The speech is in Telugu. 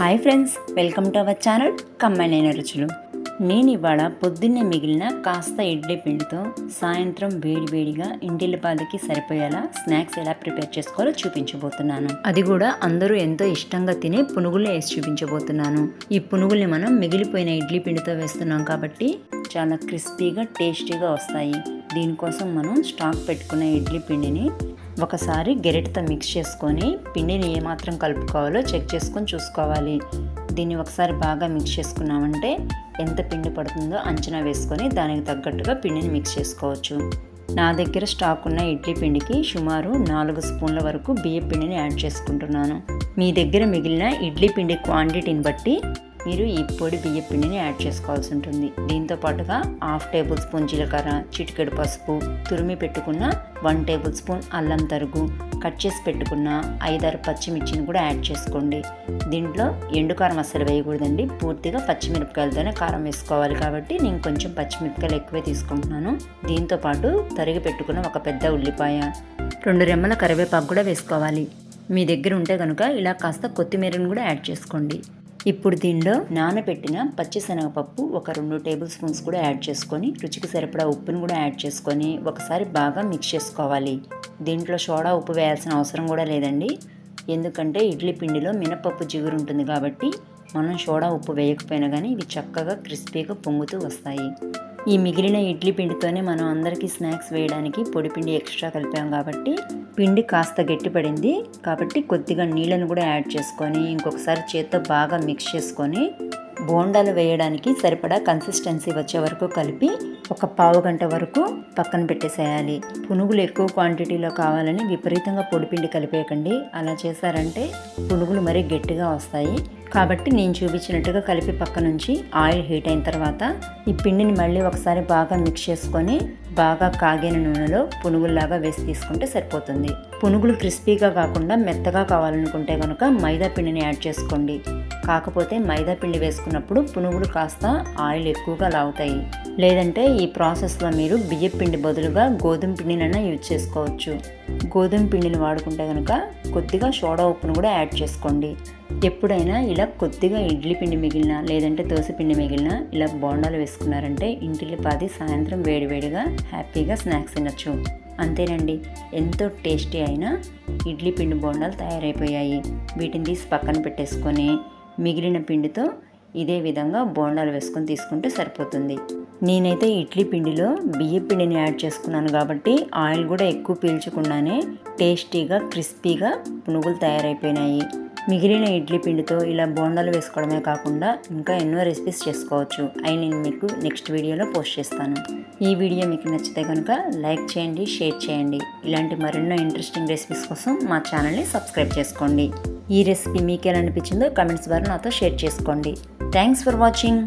Hi friends welcome to our channel కమ్మనైన రుచులు నేను ఇవాళ పొద్దున్నే మిగిలిన కాస్త ఇడ్లీ పిండితో సాయంత్రం వేడి వేడిగా ఇంటిల్లిపాదకి సరిపోయేలా స్నాక్స్ ఎలా ప్రిపేర్ చేసుకోవాలో చూపించబోతున్నాను. అది కూడా అందరూ ఎంతో ఇష్టంగా తినే పునుగులు వేసి చూపించబోతున్నాను. ఈ పునుగుల్ని మనం మిగిలిపోయిన ఇడ్లీ పిండితో వేస్తున్నాం కాబట్టి చాలా క్రిస్పీగా టేస్టీగా వస్తాయి. దీనికోసం మనం స్టాక్ పెట్టుకున్న ఇడ్లీ పిండిని ఒకసారి గెరెట్తో మిక్స్ చేసుకొని పిండిని ఏమాత్రం కలుపుకోవాలో చెక్ చేసుకొని చూసుకోవాలి. దీన్ని ఒకసారి బాగా మిక్స్ చేసుకున్నామంటే ఎంత పిండి పడుతుందో అంచనా వేసుకొని దానికి తగ్గట్టుగా పిండిని మిక్స్ చేసుకోవచ్చు. నా దగ్గర స్టాక్ ఉన్న ఇడ్లీ పిండికి సుమారు నాలుగు స్పూన్ల వరకు బియ్య పిండిని యాడ్ చేసుకుంటున్నాను. మీ దగ్గర మిగిలిన ఇడ్లీ పిండి క్వాంటిటీని బట్టి మీరు ఈ పొడి బియ్య పిండిని యాడ్ చేసుకోవాల్సి ఉంటుంది. దీంతో పాటుగా హాఫ్ టేబుల్ స్పూన్ జీలకర్ర చిటికెడు పసుపు తురిమి పెట్టుకున్న వన్ టేబుల్ స్పూన్ అల్లం తరుగు కట్ చేసి పెట్టుకున్న ఐదారు పచ్చిమిర్చిని కూడా యాడ్ చేసుకోండి. దీంట్లో ఎండు కారం అస్సలు వేయకూడదండి. పూర్తిగా పచ్చిమిరపకాయలతోనే కారం వేసుకోవాలి కాబట్టి నేను కొంచెం పచ్చిమిరపకాయలు ఎక్కువే తీసుకుంటున్నాను. దీంతో పాటు తరిగి పెట్టుకున్న ఒక పెద్ద ఉల్లిపాయ రెండు రెమ్మల కరివేపాకు కూడా వేసుకోవాలి. మీ దగ్గర ఉంటే కనుక ఇలా కాస్త కొత్తిమీరను కూడా యాడ్ చేసుకోండి. ఇప్పుడు దీనిలో నానబెట్టిన పచ్చిశనగపప్పు ఒక రెండు టేబుల్ స్పూన్స్ కూడా యాడ్ చేసుకొని రుచికి సరిపడా ఉప్పును కూడా యాడ్ చేసుకొని ఒకసారి బాగా మిక్స్ చేసుకోవాలి. దీంట్లో సోడా ఉప్పు వేయాల్సిన అవసరం కూడా లేదండి. ఎందుకంటే ఇడ్లీ పిండిలో మినపప్పు జిగురు ఉంటుంది కాబట్టి మనం సోడా ఉప్పు వేయకపోయినా కానీ ఇవి చక్కగా క్రిస్పీగా పొంగుతూ వస్తాయి. ఈ మిగిలిన ఇడ్లీ పిండితోనే మనం అందరికీ స్నాక్స్ వేయడానికి పొడి పిండి ఎక్స్ట్రా కలిపాం కాబట్టి పిండి కాస్త గట్టిపడింది. కాబట్టి కొద్దిగా నీళ్ళను కూడా యాడ్ చేసుకొని ఇంకొకసారి చేత్తో బాగా మిక్స్ చేసుకొని బోండాలు వేయడానికి సరిపడా కన్సిస్టెన్సీ వచ్చే వరకు కలిపి ఒక పావు గంట వరకు పక్కన పెట్టేసేయాలి. పునుగులు ఎక్కువ క్వాంటిటీలో కావాలని విపరీతంగా పొడిపిండి కలిపేయకండి. అలా చేశారంటే పునుగులు మరీ గట్టిగా వస్తాయి. కాబట్టి నేను చూపించినట్టుగా కలిపి పక్క నుంచి ఆయిల్ హీట్ అయిన తర్వాత ఈ పిండిని మళ్ళీ ఒకసారి బాగా మిక్స్ చేసుకొని బాగా కాగిన నూనెలో పునుగుల్లాగా వేసి తీసుకుంటే సరిపోతుంది. పునుగులు క్రిస్పీగా కాకుండా మెత్తగా కావాలనుకుంటే కనుక మైదా పిండిని యాడ్ చేసుకోండి. కాకపోతే మైదా పిండి వేసుకున్నప్పుడు పునుగులు కాస్త ఆయిల్ ఎక్కువగా లాగుతాయి లేదంటే ఈ ప్రాసెస్లో మీరు బియ్య పిండి బదులుగా గోధుమ పిండినైనా యూజ్ చేసుకోవచ్చు. గోధుమ పిండిని వాడుకుంటే కనుక కొద్దిగా సోడా ఉప్పును కూడా యాడ్ చేసుకోండి. ఎప్పుడైనా ఇలా కొద్దిగా ఇడ్లీ పిండి మిగిలినా లేదంటే దోశ పిండి మిగిలినా ఇలా బోండాలు వేసుకున్నారంటే ఇంటిల్లి పాది సాయంత్రం వేడివేడిగా హ్యాపీగా స్నాక్స్ తినచ్చు. అంతేనండి. ఎంతో టేస్టీ అయిన ఇడ్లీ పిండి బోండాలు తయారైపోయాయి. వీటిని తీసి పక్కన పెట్టేసుకొని మిగిలిన పిండితో ఇదే విధంగా బోండాలు వేసుకొని తీసుకుంటే సరిపోతుంది. నేనైతే ఇడ్లీ పిండిలో బియ్య పిండిని యాడ్ చేసుకున్నాను కాబట్టి ఆయిల్ కూడా ఎక్కువ పీల్చకుండానే టేస్టీగా క్రిస్పీగా పునుగులు తయారైపోయినాయి. మిగిలిన ఇడ్లీ పిండితో ఇలా బోండాలు వేసుకోవడమే కాకుండా ఇంకా ఎన్నో రెసిపీస్ చేసుకోవచ్చు. అవి నేను మీకు నెక్స్ట్ వీడియోలో పోస్ట్ చేస్తాను. ఈ వీడియో మీకు నచ్చితే కనుక లైక్ చేయండి షేర్ చేయండి. ఇలాంటి మరెన్నో ఇంట్రెస్టింగ్ రెసిపీస్ కోసం మా ఛానల్ని సబ్స్క్రైబ్ చేసుకోండి. ఈ రెసిపీ మీకు ఎలా అనిపించిందో కమెంట్స్ ద్వారా నాతో షేర్ చేసుకోండి. Thanks for watching